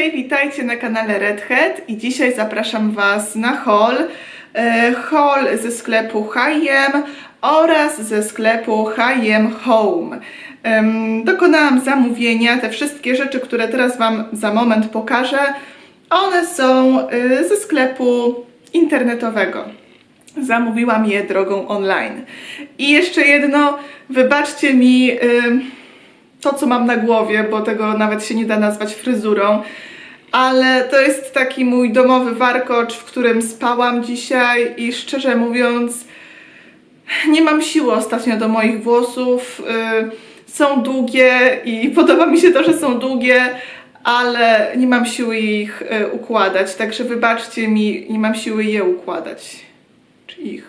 Hej, witajcie na kanale Redhead i dzisiaj zapraszam Was na haul. E, haul ze sklepu H&M oraz ze sklepu H&M Home. Dokonałam zamówienia, te wszystkie rzeczy, które teraz Wam za moment pokażę, one są y, ze sklepu internetowego. Zamówiłam je drogą online. I jeszcze jedno, wybaczcie mi... to, co mam na głowie, bo tego nawet się nie da nazwać fryzurą, ale to jest taki mój domowy warkocz, w którym spałam dzisiaj i szczerze mówiąc, nie mam siły ostatnio do moich włosów. y, są długie i podoba mi się to, że są długie, ale nie mam siły ich y, układać, także wybaczcie mi, nie mam siły je układać. Czy ich?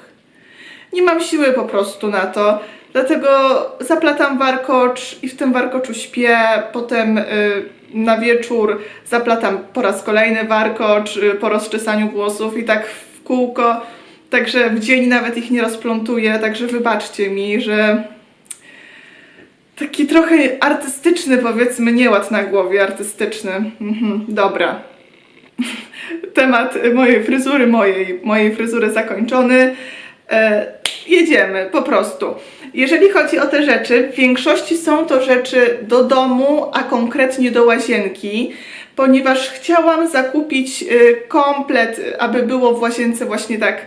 Nie mam siły po prostu na to. Dlatego zaplatam warkocz i w tym warkoczu śpię. Potem y, na wieczór zaplatam po raz kolejny warkocz y, po rozczesaniu włosów i tak w kółko. Także w dzień nawet ich nie rozplątuję. Także wybaczcie mi, że taki trochę artystyczny powiedzmy nieład na głowie. Artystyczny. Mhm, dobra. Temat mojej fryzury, mojej, mojej fryzury zakończony. E, jedziemy, po prostu. Jeżeli chodzi o te rzeczy, w większości są to rzeczy do domu, a konkretnie do łazienki, ponieważ chciałam zakupić y, komplet, aby było w łazience właśnie tak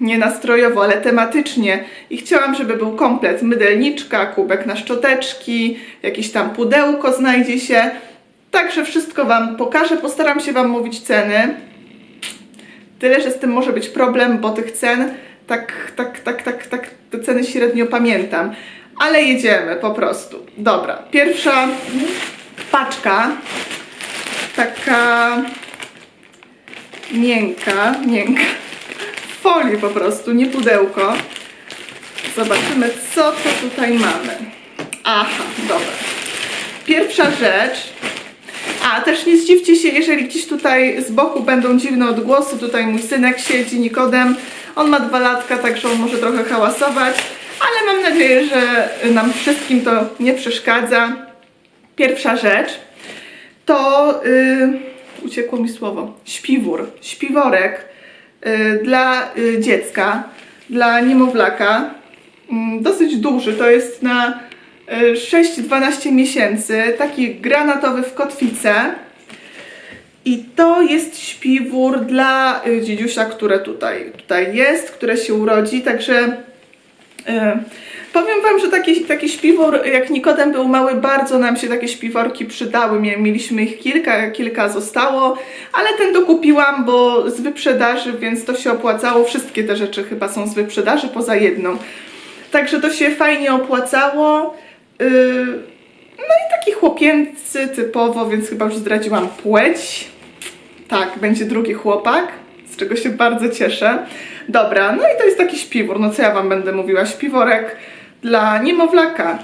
nie nastrojowo, ale tematycznie. I chciałam, żeby był komplet mydelniczka, kubek na szczoteczki, jakieś tam pudełko znajdzie się. Także wszystko Wam pokażę, postaram się Wam mówić ceny. Tyle, że z tym może być problem, bo tych cen tak, tak, tak, tak, tak, te ceny średnio pamiętam. Ale jedziemy po prostu. Dobra, pierwsza paczka, taka miękka, miękka, folii po prostu, nie pudełko. Zobaczymy, co to tutaj mamy. Aha, dobra. Pierwsza rzecz, a, też nie zdziwcie się, jeżeli gdzieś tutaj z boku będą dziwne odgłosy. Tutaj mój synek siedzi, Nikodem. On ma dwa latka, także on może trochę hałasować, ale mam nadzieję, że nam wszystkim to nie przeszkadza. Pierwsza rzecz to, yy, uciekło mi słowo, śpiwór, śpiworek yy, dla yy, dziecka, dla niemowlaka. Mm, dosyć duży, to jest na 6-12 miesięcy, taki granatowy w kotwicę. I to jest śpiwór dla y, dziedziusia, które tutaj, tutaj jest, które się urodzi, także y, powiem Wam, że taki, taki śpiwór, jak Nikodem był mały, bardzo nam się takie śpiworki przydały. Mie- Mieliśmy ich kilka, kilka zostało, ale ten dokupiłam, bo z wyprzedaży, więc to się opłacało. Wszystkie te rzeczy chyba są z wyprzedaży, poza jedną. Także to się fajnie opłacało. Yy, no i taki chłopięcy typowo, więc chyba już zdradziłam płeć. Tak, będzie drugi chłopak, z czego się bardzo cieszę. Dobra, no i to jest taki śpiwór. No co ja wam będę mówiła? Śpiworek dla niemowlaka.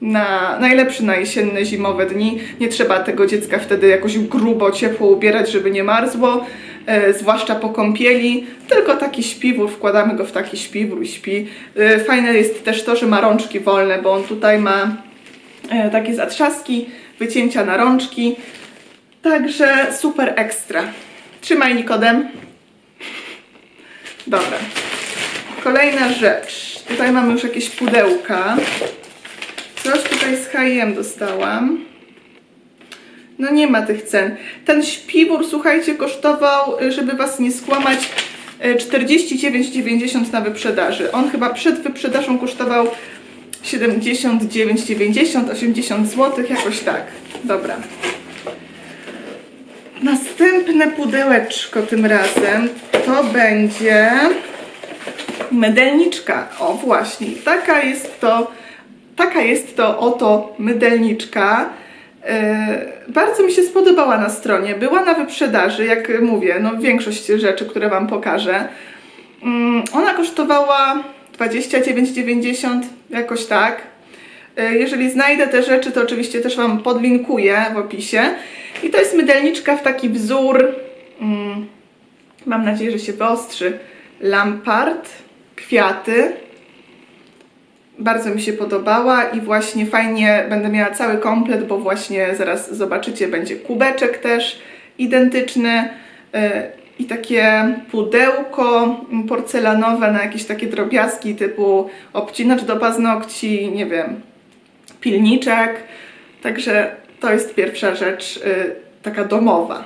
Na najlepszy na jesienne, zimowe dni. Nie trzeba tego dziecka wtedy jakoś grubo, ciepło ubierać, żeby nie marzło, zwłaszcza po kąpieli. Tylko taki śpiwór, wkładamy go w taki śpiwór i śpi. E, fajne jest też to, że ma rączki wolne, bo on tutaj ma e, takie zatrzaski, wycięcia na rączki. Także super ekstra. Trzymaj Nikodem. Dobra. Kolejna rzecz. Tutaj mamy już jakieś pudełka. Coś tutaj z H&M dostałam. No nie ma tych cen. Ten śpiwór, słuchajcie, kosztował, y, żeby was nie skłamać, y, 49,90 na wyprzedaży. On chyba przed wyprzedażą kosztował 79,90, 80 zł, jakoś tak. Dobra. Następne pudełeczko tym razem to będzie mydelniczka. O właśnie, taka jest to, taka jest to oto mydelniczka. Yy, bardzo mi się spodobała na stronie. Była na wyprzedaży, jak mówię, no większość rzeczy, które Wam pokażę. Mm, ona kosztowała 29,90, jakoś tak. Yy, Jeżeli znajdę te rzeczy, to oczywiście też Wam podlinkuję w opisie. I to jest mydelniczka w taki wzór, mm, mam nadzieję, że się wyostrzy, lampart, kwiaty. Bardzo mi się podobała i właśnie fajnie będę miała cały komplet, bo właśnie zaraz zobaczycie, będzie kubeczek też identyczny yy, i takie pudełko porcelanowe na jakieś takie drobiazgi typu obcinacz do paznokci, nie wiem, pilniczek. Także to jest pierwsza rzecz yy, taka domowa.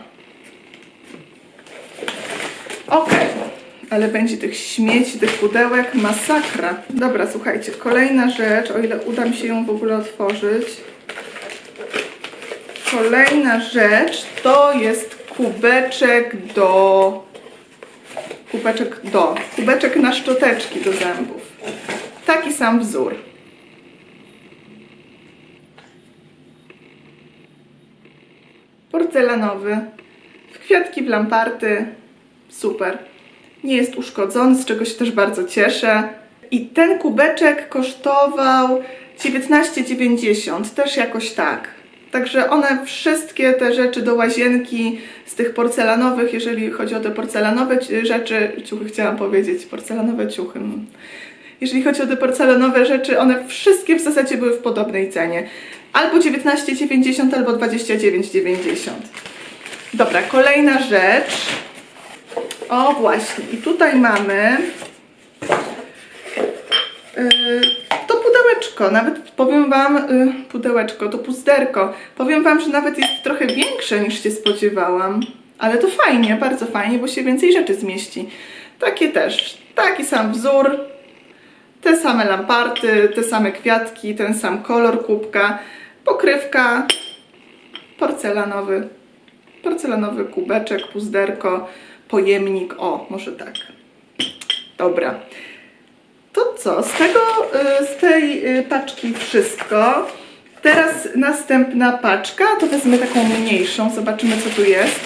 Okej, ale będzie tych śmieci, tych pudełek, masakra. Dobra, słuchajcie, kolejna rzecz, o ile uda mi się ją w ogóle otworzyć. Kolejna rzecz to jest kubeczek do... Kubeczek do... Kubeczek na szczoteczki do zębów. Taki sam wzór. Porcelanowy. W kwiatki w lamparty. Super. Nie jest uszkodzony, z czego się też bardzo cieszę. I ten kubeczek kosztował 19,90, też jakoś tak. Także one wszystkie te rzeczy do łazienki z tych porcelanowych, jeżeli chodzi o te porcelanowe rzeczy, ciuchy chciałam powiedzieć, porcelanowe ciuchy. Jeżeli chodzi o te porcelanowe rzeczy, one wszystkie w zasadzie były w podobnej cenie. Albo 19,90, albo 29,90. Dobra, kolejna rzecz. O właśnie, i tutaj mamy yy, to pudełeczko, nawet powiem Wam, yy, pudełeczko, to puzderko, powiem Wam, że nawet jest trochę większe niż się spodziewałam, ale to fajnie, bardzo fajnie, bo się więcej rzeczy zmieści. Takie też, taki sam wzór, te same lamparty, te same kwiatki, ten sam kolor kubka, pokrywka, porcelanowy, porcelanowy kubeczek, puzderko, pojemnik, o, może tak. Dobra. To co, z tego, y, z tej y, paczki wszystko. Teraz następna paczka, to wezmę taką mniejszą, zobaczymy co tu jest.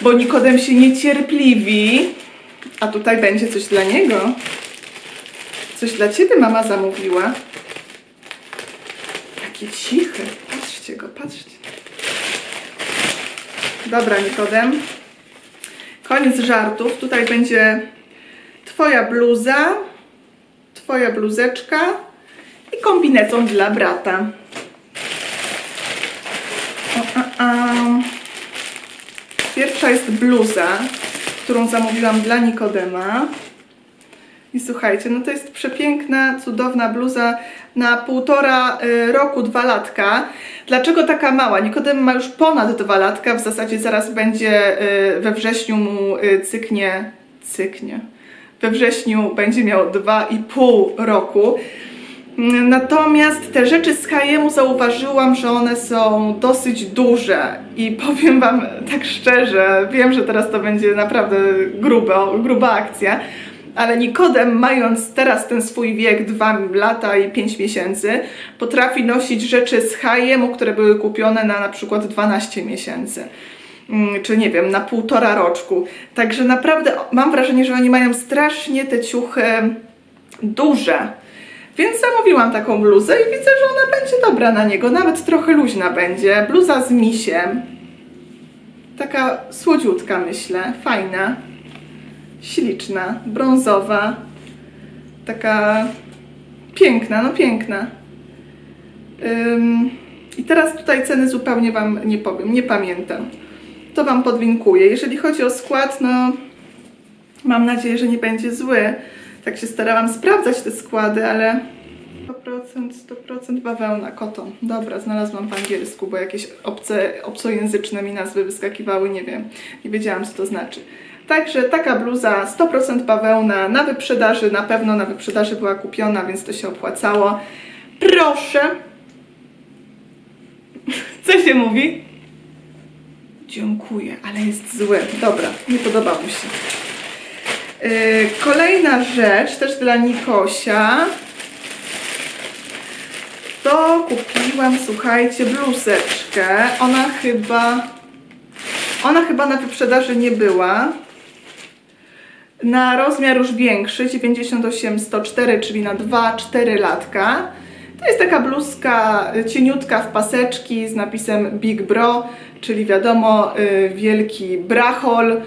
Bo Nikodem się niecierpliwi, a tutaj będzie coś dla niego. Coś dla ciebie mama zamówiła. Taki cichy. Patrzcie go, patrzcie. Dobra, Nikodem. Koniec żartów. Tutaj będzie Twoja bluza, Twoja bluzeczka i kombinezon dla brata. O, a, a. Pierwsza jest bluza, którą zamówiłam dla Nikodema. I słuchajcie, no to jest przepiękna, cudowna bluza na półtora y, roku, dwa latka. Dlaczego taka mała? Nikodem ma już ponad dwa latka, w zasadzie zaraz będzie y, we wrześniu mu y, cyknie, cyknie. We wrześniu będzie miał dwa i pół roku. Mm, Natomiast te rzeczy z H&M zauważyłam, że one są dosyć duże i powiem Wam tak szczerze, wiem, że teraz to będzie naprawdę gruba, gruba akcja, ale Nikodem, mając teraz ten swój wiek 2 lata i 5 miesięcy, potrafi nosić rzeczy z H&M, które były kupione na na przykład 12 miesięcy. Mm, Czy nie wiem, na półtora roczku. Także naprawdę mam wrażenie, że oni mają strasznie te ciuchy duże. Więc zamówiłam taką bluzę i widzę, że ona będzie dobra na niego, nawet trochę luźna będzie. Bluza z misiem. Taka słodziutka, myślę, fajna, śliczna, brązowa. Taka piękna, no piękna. Ym, I teraz tutaj ceny zupełnie Wam nie powiem, nie pamiętam. To Wam podlinkuję. Jeżeli chodzi o skład, no mam nadzieję, że nie będzie zły. Tak się starałam sprawdzać te składy, ale 100%, 100% bawełna, koton. Dobra, znalazłam po angielsku, bo jakieś obce, obcojęzyczne mi nazwy wyskakiwały, nie wiem, nie wiedziałam co to znaczy. Także taka bluza 100% bawełna, na wyprzedaży, na pewno na wyprzedaży była kupiona, więc to się opłacało. Proszę. Co się mówi? Dziękuję, ale jest zły. Dobra, nie podoba mu się. Yy, Kolejna rzecz, też dla Nikosia. To kupiłam, słuchajcie, bluzeczkę. Ona chyba. Ona chyba na wyprzedaży nie była. Na rozmiar już większy, 98-104, czyli na 2-4 latka. To jest taka bluzka cieniutka w paseczki z napisem Big Bro, czyli wiadomo, y, wielki brachol.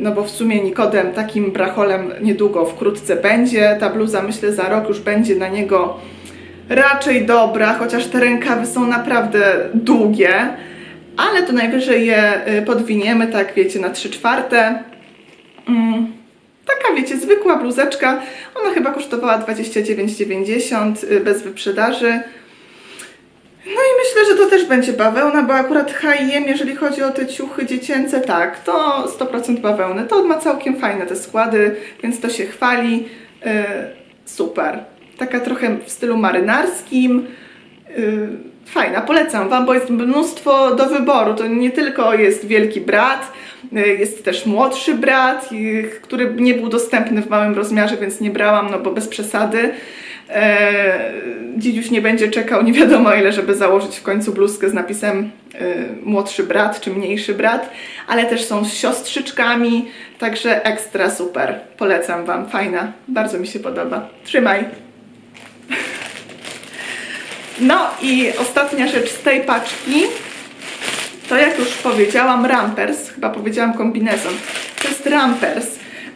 no bo w sumie Nikodem takim bracholem niedługo, wkrótce będzie. Ta bluza myślę za rok już będzie na niego raczej dobra, chociaż te rękawy są naprawdę długie, ale to najwyżej je y, podwiniemy, tak wiecie, na 3 czwarte. Mm, taka wiecie, zwykła bluzeczka, ona chyba kosztowała 29,90 y, bez wyprzedaży. No i myślę, że to też będzie bawełna, bo akurat H&M, jeżeli chodzi o te ciuchy dziecięce, tak, to 100% bawełny. To ma całkiem fajne te składy, więc to się chwali. Yy, super. Taka trochę w stylu marynarskim. Yy, fajna, polecam Wam, bo jest mnóstwo do wyboru. To nie tylko jest wielki brat, yy, jest też młodszy brat, yy, który nie był dostępny w małym rozmiarze, więc nie brałam, no bo bez przesady. E, Dzidziuś nie będzie czekał nie wiadomo ile, żeby założyć w końcu bluzkę z napisem e, młodszy brat czy mniejszy brat, ale też są z siostrzyczkami, także ekstra super. Polecam Wam, fajna, bardzo mi się podoba. Trzymaj! No i ostatnia rzecz z tej paczki, to jak już powiedziałam rampers, chyba powiedziałam kombinezon, to jest rampers.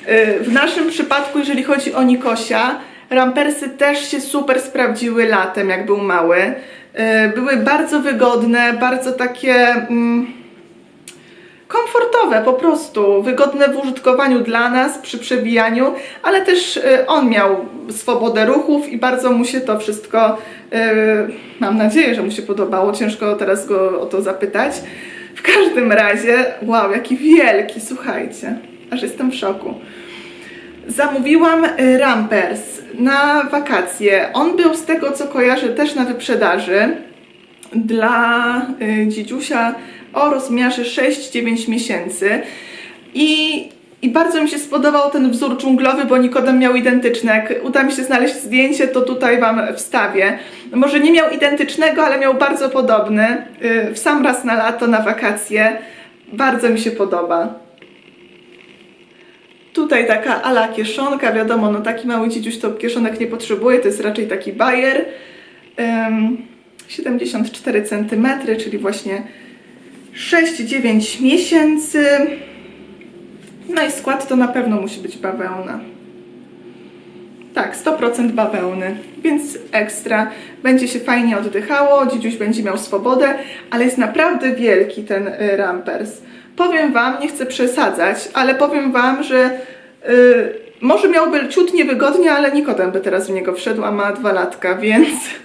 Y, W naszym przypadku, jeżeli chodzi o Nikosia, rampersy też się super sprawdziły latem, jak był mały. Y, Były bardzo wygodne, bardzo takie mm, komfortowe po prostu, wygodne w użytkowaniu dla nas przy przebijaniu, ale też y, on miał swobodę ruchów i bardzo mu się to wszystko, y, mam nadzieję, że mu się podobało, ciężko teraz go o to zapytać. W każdym razie, wow, jaki wielki, słuchajcie, aż jestem w szoku. Zamówiłam y, Rampers na wakacje. On był z tego co kojarzę też na wyprzedaży dla y, dzidziusia o rozmiarze 6-9 miesięcy. I, I bardzo mi się spodobał ten wzór dżunglowy, bo Nikodem miał identyczny. Jak uda mi się znaleźć zdjęcie, to tutaj Wam wstawię. Może nie miał identycznego, ale miał bardzo podobny. y, W sam raz na lato, na wakacje. Bardzo mi się podoba. Tutaj taka ala kieszonka, wiadomo, no taki mały dzidziuś to kieszonek nie potrzebuje, to jest raczej taki bajer. Ym, 74 cm, czyli właśnie 6-9 miesięcy. No i skład to na pewno musi być bawełna. Tak, 100% bawełny, więc ekstra. Będzie się fajnie oddychało, dzidziuś będzie miał swobodę, ale jest naprawdę wielki ten y, rampers. Powiem Wam, nie chcę przesadzać, ale powiem Wam, że y, może miałby ciut niewygodnie, ale Nikodem by teraz w niego wszedł, a ma dwa latka, więc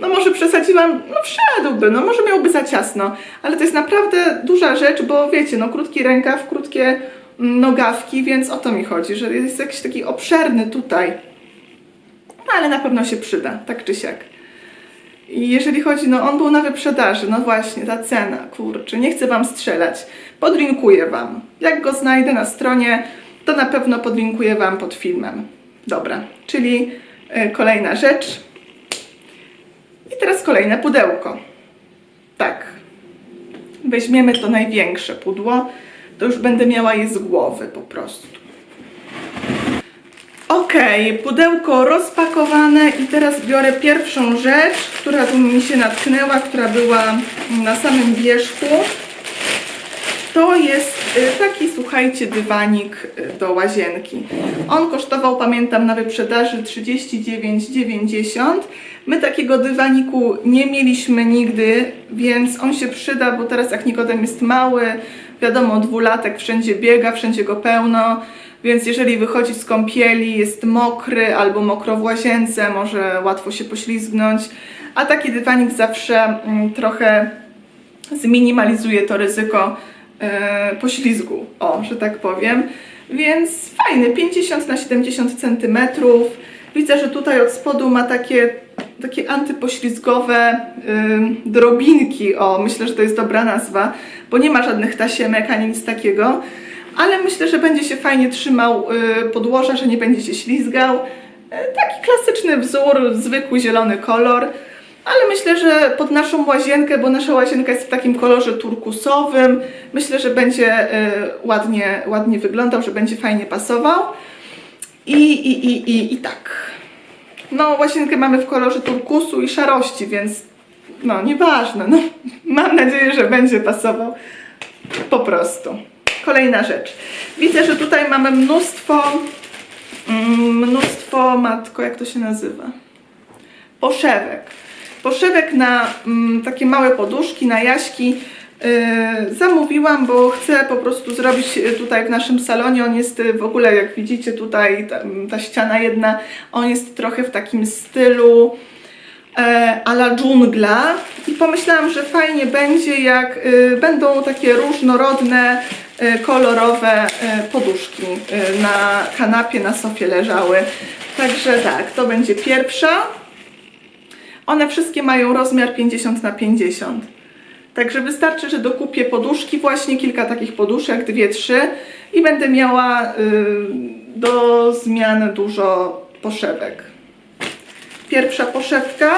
no może przesadziłam, no wszedłby, no może miałby za ciasno, ale to jest naprawdę duża rzecz, bo wiecie, no krótki rękaw, krótkie mm, nogawki, więc o to mi chodzi, że jest jakiś taki obszerny tutaj. No ale na pewno się przyda, tak czy siak. I jeżeli chodzi, no on był na wyprzedaży, no właśnie, ta cena, kurczę, nie chcę Wam strzelać. Podlinkuję Wam. Jak go znajdę na stronie, to na pewno podlinkuję Wam pod filmem. Dobra, czyli y, kolejna rzecz. I teraz kolejne pudełko. Tak. Weźmiemy to największe pudło, to już będę miała je z głowy po prostu. Okej, pudełko rozpakowane i teraz biorę pierwszą rzecz, która tu mi się natknęła, która była na samym wierzchu. To jest y, taki, słuchajcie, dywanik y, do łazienki. On kosztował, pamiętam, na wyprzedaży 39,90. My takiego dywaniku nie mieliśmy nigdy, więc on się przyda, bo teraz jak Nikodem jest mały, wiadomo, dwulatek wszędzie biega, wszędzie go pełno, więc jeżeli wychodzi z kąpieli, jest mokry albo mokro w łazience, może łatwo się poślizgnąć, a taki dywanik zawsze mm, trochę zminimalizuje to ryzyko e, poślizgu, o, że tak powiem. Więc fajny, 50 na 70 cm. Widzę, że tutaj od spodu ma takie, takie antypoślizgowe ym, drobinki. O, myślę, że to jest dobra nazwa, bo nie ma żadnych tasiemek ani nic takiego. Ale myślę, że będzie się fajnie trzymał y, podłoża, że nie będzie się ślizgał. Y, taki klasyczny wzór, zwykły zielony kolor. Ale myślę, że pod naszą łazienkę, bo nasza łazienka jest w takim kolorze turkusowym, myślę, że będzie y, ładnie, ładnie wyglądał, że będzie fajnie pasował. I, i, i, i, i tak. No, łazienkę mamy w kolorze turkusu i szarości, więc no, nieważne. No, mam nadzieję, że będzie pasował. Po prostu. kolejna rzecz. Widzę, że tutaj mamy mnóstwo, mm, mnóstwo, matko, jak to się nazywa? Poszewek. Poszewek na mm, takie małe poduszki, na jaśki. Yy, zamówiłam, bo chcę po prostu zrobić yy, tutaj w naszym salonie. On jest yy, w ogóle, jak widzicie tutaj, ta, ta ściana jedna, on jest trochę w takim stylu e, a la dżungla i pomyślałam, że fajnie będzie jak y, będą takie różnorodne, y, kolorowe y, poduszki y, na kanapie, na sofie leżały. Także tak, to będzie pierwsza. One wszystkie mają rozmiar 50 na 50. Także wystarczy, że dokupię poduszki, właśnie kilka takich poduszek, dwie, trzy i będę miała y, do zmian dużo poszewek. Pierwsza poszewka.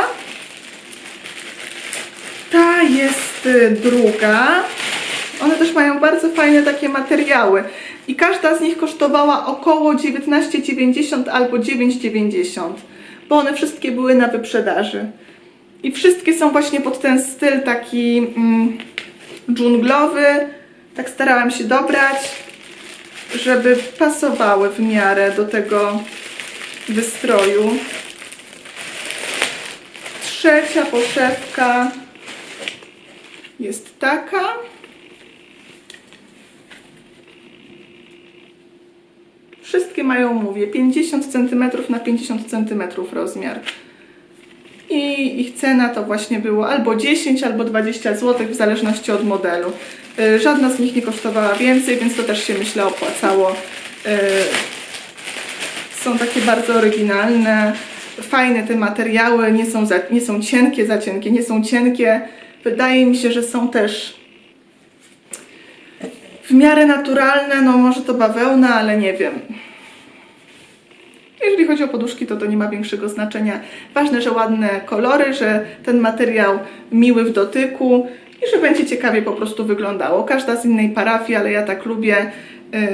Ta jest y, druga. One też mają bardzo fajne takie materiały. I każda z nich kosztowała około 19,90 albo 9,90, bo one wszystkie były na wyprzedaży. I wszystkie są właśnie pod ten styl taki mm, dżunglowy. Tak starałam się dobrać, żeby pasowały w miarę do tego wystroju. Trzecia poszewka jest taka. Wszystkie mają, mówię, 50 cm na 50 cm rozmiar. I ich cena to właśnie było albo 10, albo 20 zł, w zależności od modelu. Y, Żadna z nich nie kosztowała więcej, więc to też się myślę opłacało. Y, Są takie bardzo oryginalne, fajne te materiały, nie są, za, nie są cienkie, za cienkie, nie są cienkie. Wydaje mi się, że są też w miarę naturalne, no może to bawełna, ale nie wiem. Jeżeli chodzi o poduszki, to to nie ma większego znaczenia. Ważne, że ładne kolory, że ten materiał miły w dotyku i że będzie ciekawie po prostu wyglądało. Każda z innej parafii, ale ja tak lubię.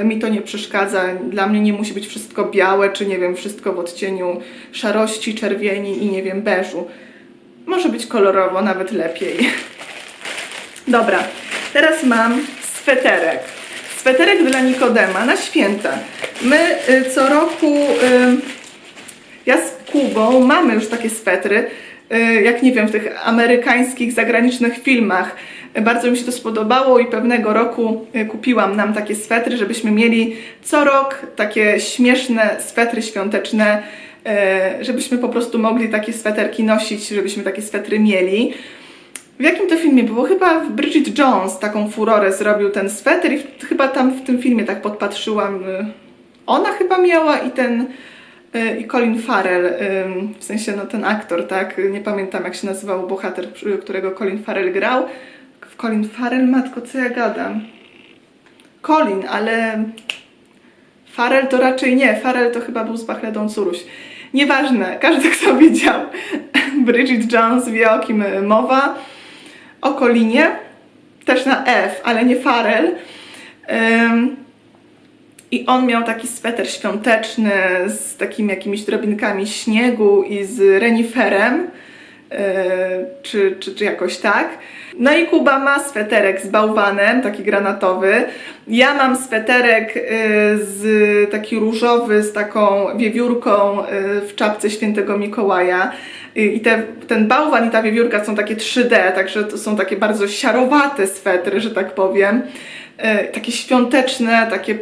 y, Mi to nie przeszkadza. Dla mnie nie musi być wszystko białe, czy nie wiem, wszystko w odcieniu szarości, czerwieni i nie wiem, beżu. Może być kolorowo, nawet lepiej. Dobra, teraz mam sweterek. Sweterek dla Nikodema na święta. My y, co roku, y, ja z Kubą mamy już takie swetry, y, jak nie wiem, w tych amerykańskich, zagranicznych filmach. Bardzo mi się to spodobało i pewnego roku kupiłam nam takie swetry, żebyśmy mieli co rok takie śmieszne swetry świąteczne, żebyśmy po prostu mogli takie sweterki nosić, żebyśmy takie swetry mieli. W jakim to filmie było? Chyba w Bridget Jones taką furorę zrobił ten sweter i w, chyba tam w tym filmie tak podpatrzyłam. y, Ona chyba miała i ten y, i Colin Farrell, ym, w sensie no ten aktor, tak? Nie pamiętam jak się nazywał bohater, którego Colin Farrell grał. W Colin Farrell, matko, co ja gadam? Colin, ale Farrell to raczej nie. Farrell to chyba był z Bachledą Curuś. Nieważne, każdy kto widział Bridget Jones wie o kim y, mowa. O Colinie, też na F, ale nie Farrell. Ym, I on miał taki sweter świąteczny z takimi jakimiś drobinkami śniegu i z reniferem. Yy, czy, czy, czy jakoś tak. No i Kuba ma sweterek z bałwanem, taki granatowy. Ja mam sweterek yy, z taki różowy z taką wiewiórką yy, w czapce świętego Mikołaja. I te, ten bałwan i ta wiewiórka są takie 3D, także to są takie bardzo siarowate swetry, że tak powiem. Yy, takie świąteczne, takie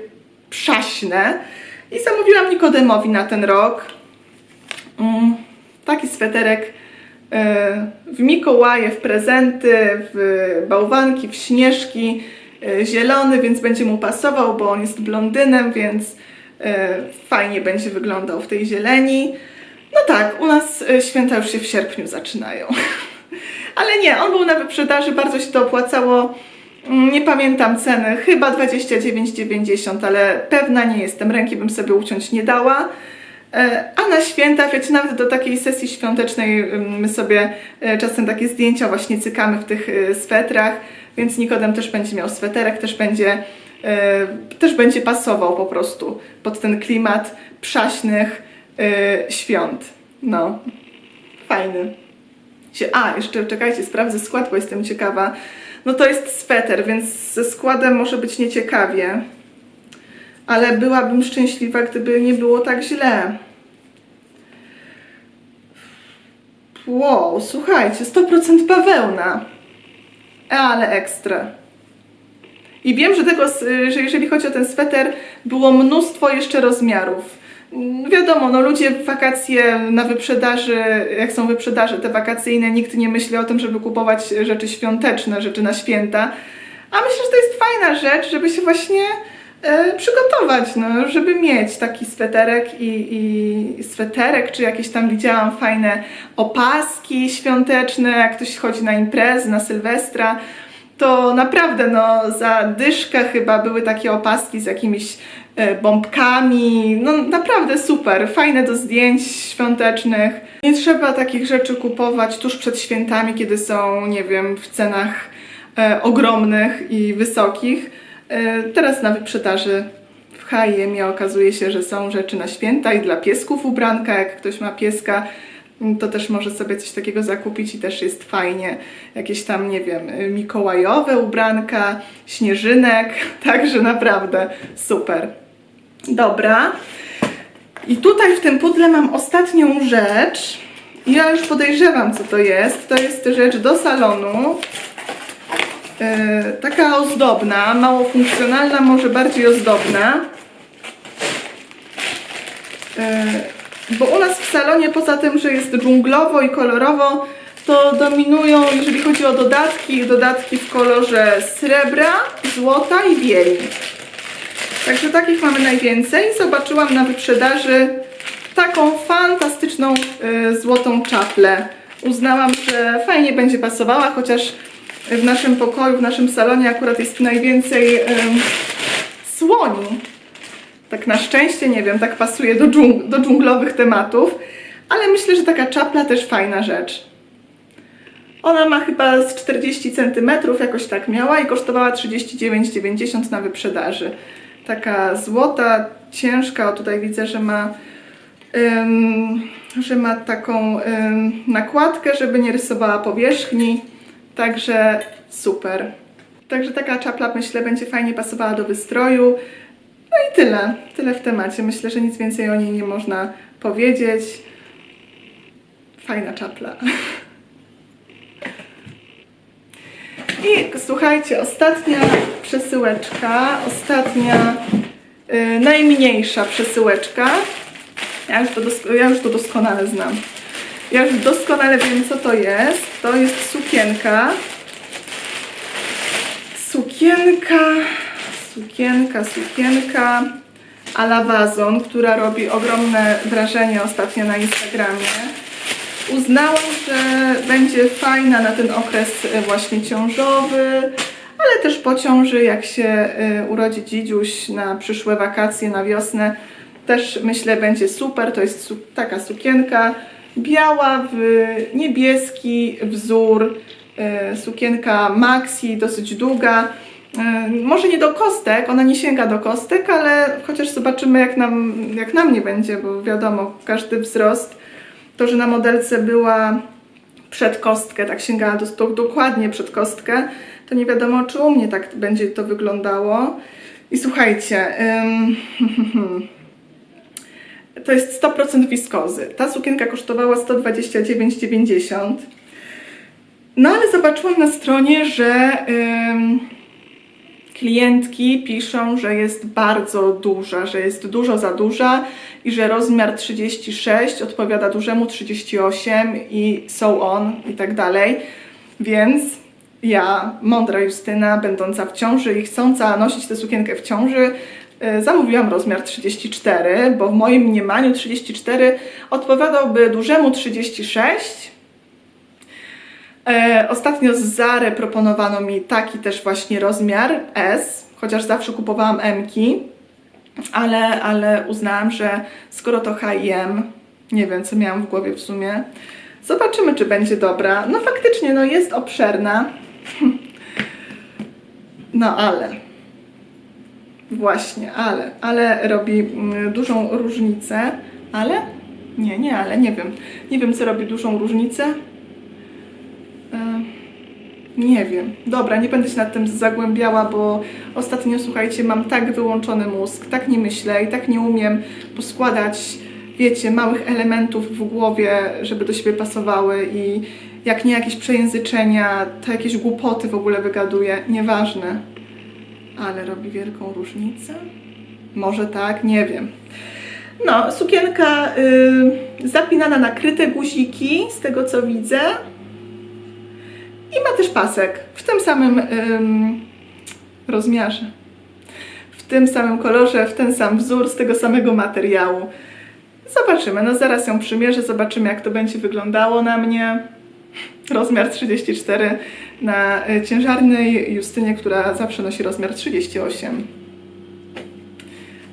przaśne. I zamówiłam Nikodemowi na ten rok. Mm, taki sweterek e, w Mikołaje, w prezenty, w bałwanki, w śnieżki, e, zielony, więc będzie mu pasował, bo on jest blondynem, więc e, fajnie będzie wyglądał w tej zieleni. No tak, u nas e, święta już się w sierpniu zaczynają. Ale nie, on był na wyprzedaży, bardzo się to opłacało. Mm, Nie pamiętam ceny, chyba 29,90, ale pewna nie jestem, ręki bym sobie uciąć nie dała. E, A na święta, wiecie, nawet do takiej sesji świątecznej ym, my sobie e, czasem takie zdjęcia właśnie cykamy w tych swetrach, więc Nikodem też będzie miał sweterek, też będzie, też będzie pasował po prostu pod ten klimat przaśnych e, świąt. No, fajny. A, jeszcze czekajcie, sprawdzę skład, bo jestem ciekawa. No to jest sweter, więc ze składem może być nieciekawie. Ale byłabym szczęśliwa, gdyby nie było tak źle. Wow, słuchajcie, 100% bawełna. Ale ekstra. I wiem, że tego, że jeżeli chodzi o ten sweter, było mnóstwo jeszcze rozmiarów. Mm, Wiadomo, no ludzie w wakacje na wyprzedaży, jak są wyprzedaże te wakacyjne, nikt nie myśli o tym, żeby kupować rzeczy świąteczne, rzeczy na święta. A myślę, że to jest fajna rzecz, żeby się właśnie e, przygotować, no, żeby mieć taki sweterek i, i sweterek, czy jakieś tam widziałam fajne opaski świąteczne, jak ktoś chodzi na imprezy, na Sylwestra to naprawdę no za dyszkę chyba były takie opaski z jakimiś bombkami, no naprawdę super, fajne do zdjęć świątecznych. Nie trzeba takich rzeczy kupować tuż przed świętami, kiedy są, nie wiem, w cenach e, ogromnych i wysokich. E, teraz na wyprzedaży w H&M okazuje się, że są rzeczy na święta i dla piesków ubranka, jak ktoś ma pieska, to też może sobie coś takiego zakupić i też jest fajnie. Jakieś tam, nie wiem, mikołajowe ubranka, śnieżynek, także naprawdę super. Dobra. I tutaj w tym pudle mam ostatnią rzecz. Ja już podejrzewam, co to jest. To jest rzecz do salonu. Yy, taka ozdobna, mało funkcjonalna, może bardziej ozdobna. Yy, bo u nas w salonie, poza tym, że jest dżunglowo i kolorowo, to dominują, jeżeli chodzi o dodatki, dodatki w kolorze srebra, złota i bieli. Także takich mamy najwięcej. Zobaczyłam na wyprzedaży taką fantastyczną y, złotą czaplę. Uznałam, że fajnie będzie pasowała, chociaż w naszym pokoju, w naszym salonie akurat jest najwięcej y, słoni. Tak na szczęście, nie wiem, tak pasuje do, dżung do dżunglowych tematów, ale myślę, że taka czapla też fajna rzecz. Ona ma chyba z 40 cm, jakoś tak miała i kosztowała 39,90 na wyprzedaży. Taka złota, ciężka, o tutaj widzę, że ma, ym, że ma taką ym, nakładkę, żeby nie rysowała powierzchni, także super. Także taka czapla myślę będzie fajnie pasowała do wystroju. No i tyle, tyle w temacie. Myślę, że nic więcej o niej nie można powiedzieć. Fajna czapla. I słuchajcie, ostatnia przesyłeczka, ostatnia, y, najmniejsza przesyłeczka. Ja już, to ja już to doskonale znam. Ja już doskonale wiem, co to jest. To jest sukienka. Sukienka, sukienka, sukienka a la wazon, która robi ogromne wrażenie ostatnio na Instagramie. Uznałam, że będzie fajna na ten okres e, właśnie ciążowy, ale też po ciąży, jak się e, urodzi dzidziuś na przyszłe wakacje, na wiosnę, też myślę będzie super. To jest taka sukienka biała w niebieski wzór, e, sukienka maxi, dosyć długa. Może nie do kostek, ona nie sięga do kostek, ale chociaż zobaczymy jak nam, jak na mnie będzie, bo wiadomo, każdy wzrost to, że na modelce była przed kostkę, tak sięgała do, do, dokładnie przed kostkę, to nie wiadomo, czy u mnie tak będzie to wyglądało. I słuchajcie, ym, to jest 100% wiskozy. Ta sukienka kosztowała 129,90. No ale zobaczyłam na stronie, że ym, klientki piszą, że jest bardzo duża, że jest dużo za duża i że rozmiar 36 odpowiada dużemu 38 i so on i tak dalej. Więc ja, mądra Justyna, będąca w ciąży i chcąca nosić tę sukienkę w ciąży, y, zamówiłam rozmiar 34, bo w moim mniemaniu 34 odpowiadałby dużemu 36 E, ostatnio z Zary proponowano mi taki też właśnie rozmiar S, chociaż zawsze kupowałam M-ki, ale, ale uznałam, że skoro to H&M, nie wiem co miałam w głowie w sumie, zobaczymy czy będzie dobra. No faktycznie, no jest obszerna, no ale, właśnie, ale, ale robi mm, dużą różnicę, ale, nie, nie, ale nie wiem, nie wiem co robi dużą różnicę. E, Nie wiem. Dobra, nie będę się nad tym zagłębiała, bo ostatnio, słuchajcie, mam tak wyłączony mózg, tak nie myślę i tak nie umiem poskładać, wiecie, małych elementów w głowie, żeby do siebie pasowały i jak nie jakieś przejęzyczenia, to jakieś głupoty w ogóle wygaduję. Nieważne. Ale robi wielką różnicę? Może tak, nie wiem. No, sukienka y, zapinana na kryte guziki, z tego co widzę. I ma też pasek w tym samym ym, rozmiarze, w tym samym kolorze, w ten sam wzór, z tego samego materiału. Zobaczymy, no zaraz ją przymierzę, zobaczymy jak to będzie wyglądało na mnie. Rozmiar 34 na y, ciężarnej Justynie, która zawsze nosi rozmiar 38.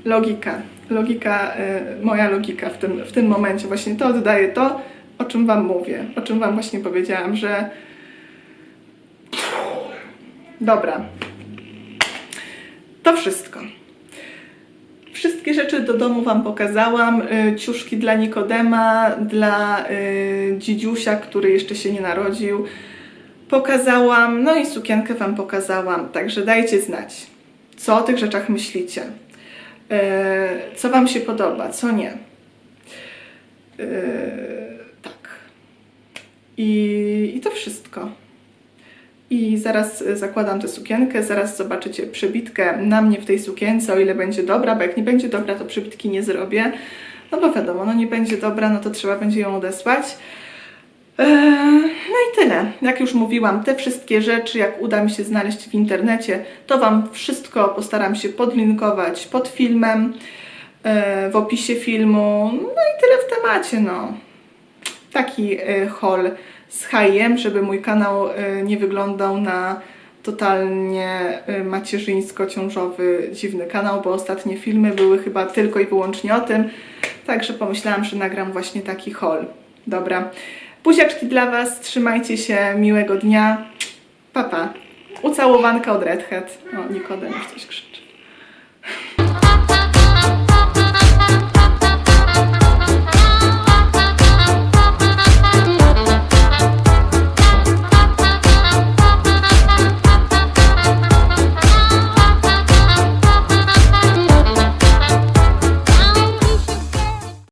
Logika, logika, y, moja logika w tym, w tym momencie. Właśnie to oddaje to, o czym Wam mówię, o czym Wam właśnie powiedziałam, że Dobra. To wszystko. Wszystkie rzeczy do domu Wam pokazałam. Y, Ciuszki dla Nikodema, dla y, dzidziusia, który jeszcze się nie narodził. Pokazałam, no i sukienkę Wam pokazałam. Także dajcie znać, co o tych rzeczach myślicie. Y, Co Wam się podoba, co nie. Tak. I, I to wszystko. I zaraz y, zakładam tę sukienkę, zaraz zobaczycie przebitkę na mnie w tej sukience, o ile będzie dobra, bo jak nie będzie dobra, to przebitki nie zrobię. No bo wiadomo, no nie będzie dobra, no to trzeba będzie ją odesłać. Eee, No i tyle. Jak już mówiłam, te wszystkie rzeczy, jak uda mi się znaleźć w internecie, to Wam wszystko postaram się podlinkować pod filmem, e, w opisie filmu. No i tyle w temacie, no taki y, haul z H&M, żeby mój kanał y, nie wyglądał na totalnie y, macierzyńsko-ciążowy, dziwny kanał, bo ostatnie filmy były chyba tylko i wyłącznie o tym, także pomyślałam, że nagram właśnie taki haul. Dobra, buziaczki dla Was, trzymajcie się, miłego dnia, pa pa. Ucałowanka od Red Hat. O, Nikodem już coś krzyczy.